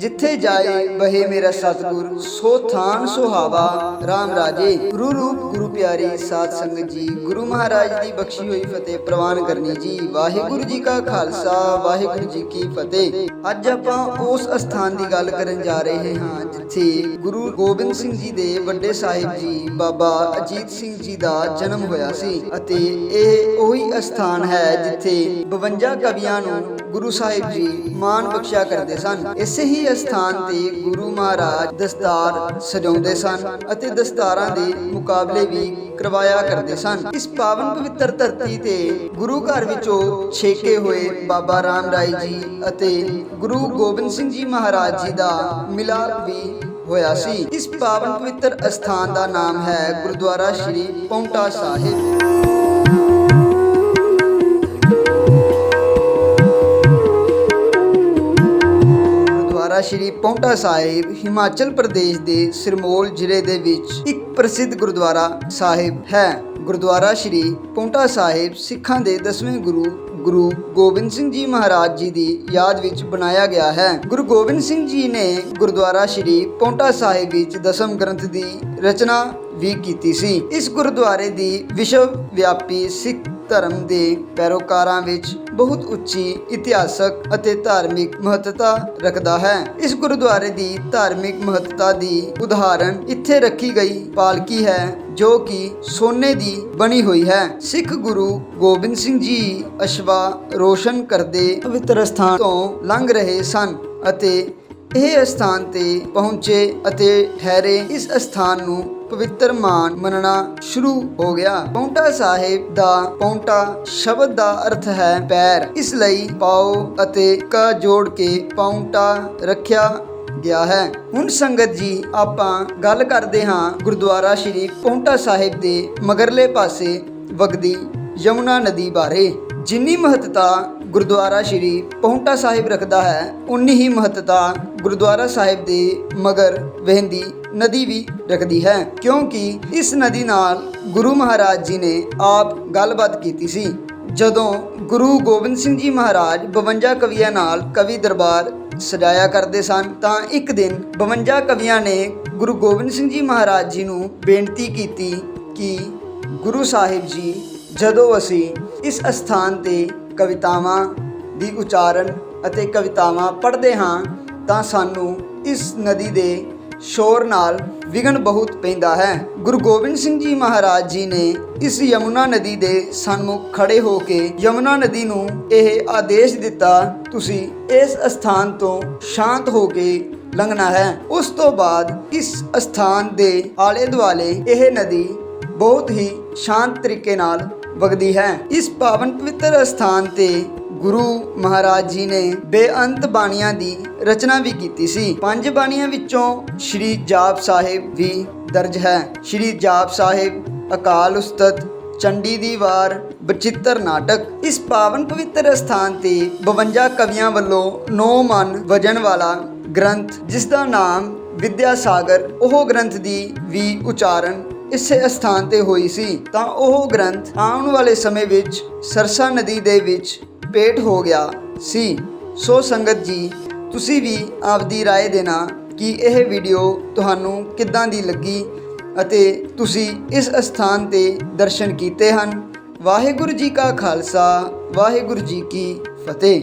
ਜਿੱਥੇ ਜਾਏ ਬਹੇ ਮੇਰਾ ਸਤਿਗੁਰ, ਸੋ ਥਾਨ ਸੁਹਾਵਾ। RAM ਰਾਜੇ, ਗੁਰੂ ਰੂਪ, ਗੁਰੂ ਪਿਆਰੀ, ਸਾਧ ਸੰਗਤ ਜੀ, ਗੁਰੂ ਮਹਾਰਾਜ ਦੀ ਬਖਸ਼ੀ ਹੋਈ ਫਤਿਹ ਪ੍ਰਵਾਨ ਕਰਨੀ ਜੀ। ਵਾਹਿਗੁਰੂ ਜੀ ਕਾ ਖਾਲਸਾ, ਵਾਹਿਗੁਰੂ ਜੀ ਕੀ ਫਤਿਹ। ਅੱਜ ਆਪਾਂ ਉਸ ਅਸਥਾਨ ਦੀ ਗੱਲ ਕਰਨ ਜਾ ਰਹੇ ਹਾਂ, ਜਿੱਥੇ ਗੁਰੂ ਗੋਬਿੰਦ ਸਿੰਘ ਜੀ ਦੇ ਵੱਡੇ ਸਾਹਿਬ ਜੀ, ਬਾਬਾ ਅਜੀਤ ਸਿੰਘ ਜੀ ਦਾ ਜਨਮ ਹੋਇਆ ਸੀ ਅਤੇ ਇਹ ਉਹੀ ਅਸਥਾਨ ਹੈ ਜਿੱਥੇ 52 ਕਵੀਆਂ ਨੂੰ ਗੁਰੂ ਸਾਹਿਬ ਜੀ ਮਾਨ ਬਖਸ਼ਿਆ ਕਰਦੇ ਸਨ। ਇਸੇ ਹੀ ਅਸਥਾਨ ਤੇ ਗੁਰੂ ਮਹਾਰਾਜ ਦਸਤਾਰ ਸਜਾਉਂਦੇ ਸਨ ਅਤੇ ਦਸਤਾਰਾਂ ਦੇ ਮੁਕਾਬਲੇ ਵੀ ਕਰਵਾਇਆ ਕਰਦੇ ਸਨ। ਇਸ ਪਾਵਨ ਪਵਿੱਤਰ ਧਰਤੀ ਤੇ ਗੁਰੂ ਘਰ ਵਿੱਚੋਂ ਛੇਕੇ ਹੋਏ ਬਾਬਾ ਰਾਮ ਰਾਏ ਜੀ ਅਤੇ ਗੁਰੂ ਗੋਬਿੰਦ ਸਿੰਘ ਜੀ ਮਹਾਰਾਜ ਜੀ ਦਾ ਮਿਲਾਪ ਵੀ ਹੋਇਆ ਸੀ। ਇਸ ਪਾਵਨ ਪਵਿੱਤਰ ਅਸਥਾਨ ਦਾ ਨਾਮ ਹੈ ਗੁਰਦੁਆਰਾ ਸ਼੍ਰੀ ਪੌਂਟਾ ਸਾਹਿਬ। ਗੁਰਦੁਆਰਾ ਸ਼੍ਰੀ ਪੌਂਟਾ ਸਾਹਿਬ ਹਿਮਾਚਲ ਪ੍ਰਦੇਸ਼ ਦੇ ਸਿਰਮੌਲ ਜ਼ਿਲ੍ਹੇ ਦੇ ਵਿੱਚ ਇੱਕ ਪ੍ਰਸਿੱਧ ਗੁਰਦੁਆਰਾ ਸਾਹਿਬ ਹੈ। ਗੁਰਦੁਆਰਾ ਸ਼੍ਰੀ ਪੌਂਟਾ ਸਾਹਿਬ ਸਿੱਖਾਂ ਦੇ 10ਵੇਂ ਗੁਰੂ ਗੁਰੂ ਗੋਬਿੰਦ ਸਿੰਘ ਜੀ ਮਹਾਰਾਜ ਜੀ ਦੀ ਯਾਦ ਵਿੱਚ ਬਣਾਇਆ ਗਿਆ ਹੈ। ਗੁਰੂ ਗੋਬਿੰਦ ਸਿੰਘ ਜੀ ਨੇ ਗੁਰਦੁਆਰਾ ਸ਼੍ਰੀ ਪੌਂਟਾ ਸਾਹਿਬ ਵਿੱਚ ਦਸਮ ਗ੍ਰੰਥ ਦੀ ਰਚਨਾ ਵੀ ਕੀਤੀ ਸੀ। ਇਸ ਗੁਰਦੁਆਰੇ ਦੀ ਵਿਸ਼ਵ ਵਿਆਪੀ ਸਿੱਖ ਧਰਮ ਦੇ ਪੈਰੋਕਾਰਾਂ ਵਿੱਚ ਬਹੁਤ ਉੱਚੀ ਇਤਿਹਾਸਕ ਅਤੇ ਧਾਰਮਿਕ ਮਹੱਤਤਾ ਰੱਖਦਾ ਹੈ। ਇਸ ਗੁਰਦੁਆਰੇ ਦੀ ਧਾਰਮਿਕ ਮਹੱਤਤਾ ਦੀ ਉਦਾਹਰਣ ਇੱਥੇ ਰੱਖੀ ਗਈ ਪਾਲਕੀ ਹੈ, ਜੋ ਕਿ ਸੋਨੇ ਦੀ ਬਣੀ ਹੋਈ ਹੈ। ਸਿੱਖ ਗੁਰੂ ਗੋਬਿੰਦ ਸਿੰਘ ਜੀ ਅਸ਼ਵਾ ਰੋਸ਼ਨ ਕਰਦੇ ਪਵਿੱਤਰ ਸਥਾਨ ਤੋਂ ਲੰਘ ਰਹੇ ਸਨ ਅਤੇ ਇਹ ਸਥਾਨ ਤੇ ਪਹੁੰਚੇ ਅਤੇ ਠਹਿਰੇ। ਇਸ ਸਥਾਨ ਨੂੰ ਪਵਿੱਤਰ ਮਾਨ ਮੰਨਣਾ ਸ਼ੁਰੂ ਹੋ ਗਿਆ। ਪੌਂਟਾ ਸਾਹਿਬ ਦਾ ਪੌਂਟਾ ਸ਼ਬਦ ਦਾ ਅਰਥ ਹੈ ਪੈਰ। ਇਸ ਲਈ ਪਾਓ ਅਤੇ ਕ ਜੋੜ ਕੇ ਪੌਂਟਾ ਰੱਖਿਆ ਗਿਆ ਹੈ। ਹੁਣ ਸੰਗਤ ਜੀ, ਆਪਾਂ ਗੱਲ ਕਰਦੇ ਹਾਂ ਗੁਰਦੁਆਰਾ ਸ਼੍ਰੀ ਪੌਂਟਾ ਸਾਹਿਬ ਦੇ ਮਗਰਲੇ ਪਾਸੇ ਵਗਦੀ ਯਮੁਨਾ ਨਦੀ ਬਾਰੇ। ਜਿੰਨੀ ਮਹੱਤਤਾ ਗੁਰਦੁਆਰਾ ਸ਼੍ਰੀ ਪਹੁੰਟਾ ਸਾਹਿਬ ਰੱਖਦਾ ਹੈ, ਉਨੀ ਹੀ ਮਹੱਤਤਾ ਗੁਰਦੁਆਰਾ ਸਾਹਿਬ ਦੇ ਮਗਰ ਵਹਿੰਦੀ ਨਦੀ ਵੀ ਰੱਖਦੀ ਹੈ, ਕਿਉਂਕਿ ਇਸ ਨਦੀ ਨਾਲ ਗੁਰੂ ਮਹਾਰਾਜ ਜੀ ਨੇ ਆਪ ਗੱਲਬਾਤ ਕੀਤੀ ਸੀ। ਜਦੋਂ ਗੁਰੂ ਗੋਬਿੰਦ ਸਿੰਘ ਜੀ ਮਹਾਰਾਜ 52 ਕਵੀਆਂ ਨਾਲ ਕਵੀ ਦਰਬਾਰ ਸਜਾਇਆ ਕਰਦੇ ਸਨ, ਤਾਂ ਇੱਕ ਦਿਨ 52 ਕਵੀਆਂ ਨੇ ਗੁਰੂ ਗੋਬਿੰਦ ਸਿੰਘ ਜੀ ਮਹਾਰਾਜ ਜੀ ਨੂੰ ਬੇਨਤੀ ਕੀਤੀ ਕਿ ਗੁਰੂ ਸਾਹਿਬ ਜੀ, ਜਦੋਂ ਅਸੀਂ ਇਸ ਅਸਥਾਨ ਤੇ ਕਵਿਤਾਵਾਂ ਦੀ ਉਚਾਰਨ ਅਤੇ ਕਵਿਤਾਵਾਂ ਪੜ੍ਹਦੇ ਹਾਂ ਤਾਂ ਸਾਨੂੰ ਇਸ ਨਦੀ ਦੇ ਸ਼ੋਰ ਨਾਲ ਵਿਗਨ ਬਹੁਤ ਪੈਂਦਾ ਹੈ। ਗੁਰੂ ਗੋਬਿੰਦ ਸਿੰਘ ਜੀ ਮਹਾਰਾਜ ਜੀ ਨੇ ਇਸ ਯਮੁਨਾ ਨਦੀ ਦੇ ਸਨਮੁਖ ਖੜੇ ਹੋ ਕੇ ਯਮੁਨਾ ਨਦੀ ਨੂੰ ਇਹ ਆਦੇਸ਼ ਦਿੱਤਾ, ਤੁਸੀਂ ਇਸ ਅਸਥਾਨ ਤੋਂ ਸ਼ਾਂਤ ਹੋ ਕੇ ਲੰਘਣਾ ਹੈ। ਉਸ ਤੋਂ ਬਾਅਦ ਇਸ ਅਸਥਾਨ ਦੇ ਆਲੇ ਦੁਆਲੇ ਇਹ ਨਦੀ ਬਹੁਤ ਹੀ ਸ਼ਾਂਤ ਤਰੀਕੇ ਨਾਲ ਵਗਦੀ ਹੈ। ਇਸ ਪਾਵਨ ਪਵਿੱਤਰ ਅਸਥਾਨ ਤੇ ਗੁਰੂ ਮਹਾਰਾਜ ਜੀ ਨੇ ਬੇਅੰਤ ਬਾਣੀਆਂ ਦੀ ਰਚਨਾ ਵੀ ਕੀਤੀ ਸੀ। ਪੰਜ ਬਾਣੀਆਂ ਵਿੱਚੋਂ ਸ਼੍ਰੀ ਜਾਪ ਸਾਹਿਬ ਵੀ ਦਰਜ ਹੈ। ਸ਼੍ਰੀ ਜਾਪ ਸਾਹਿਬ, ਅਕਾਲ ਉਸਤਤ, ਚੰਡੀ ਦੀ ਵਾਰ, ਬਚਿੱਤਰ ਨਾਟਕ। ਇਸ ਪਾਵਨ ਪਵਿੱਤਰ ਸਥਾਨ ਤੇ 52 ਕਵੀਆਂ ਵੱਲੋਂ ਨੌ ਮਨ ਵਜਣ ਵਾਲਾ ਗ੍ਰੰਥ ਜਿਸ ਦਾ ਨਾਮ ਵਿਦਿਆ ਸਾਗਰ ਉਹ ਗ੍ਰੰਥ ਦੀ ਵੀ ਉਚਾਰਨ ਇਸੇ ਸਥਾਨ ਤੇ ਹੋਈ ਸੀ ਤਾਂ ਉਹ ਗ੍ਰੰਥ ਆਉਣ ਵਾਲੇ ਸਮੇਂ ਵਿੱਚ ਸਰਸਾ ਨਦੀ ਦੇ ਵਿੱਚ ਪੇਟ ਹੋ ਗਿਆ ਸੀ ਸੋ ਸੰਗਤ ਜੀ ਤੁਸੀਂ ਵੀ ਆਪਦੀ رائے ਦੇਣਾ ਕਿ ਇਹ ਵੀਡੀਓ ਤੁਹਾਨੂੰ ਕਿੱਦਾਂ ਦੀ ਲੱਗੀ ਅਤੇ ਤੁਸੀਂ ਇਸ ਸਥਾਨ ਤੇ ਦਰਸ਼ਨ ਕੀਤੇ ਹਨ ਵਾਹਿਗੁਰੂ ਜੀ ਕਾ ਖਾਲਸਾ ਵਾਹਿਗੁਰੂ ਜੀ ਕੀ ਫਤਿਹ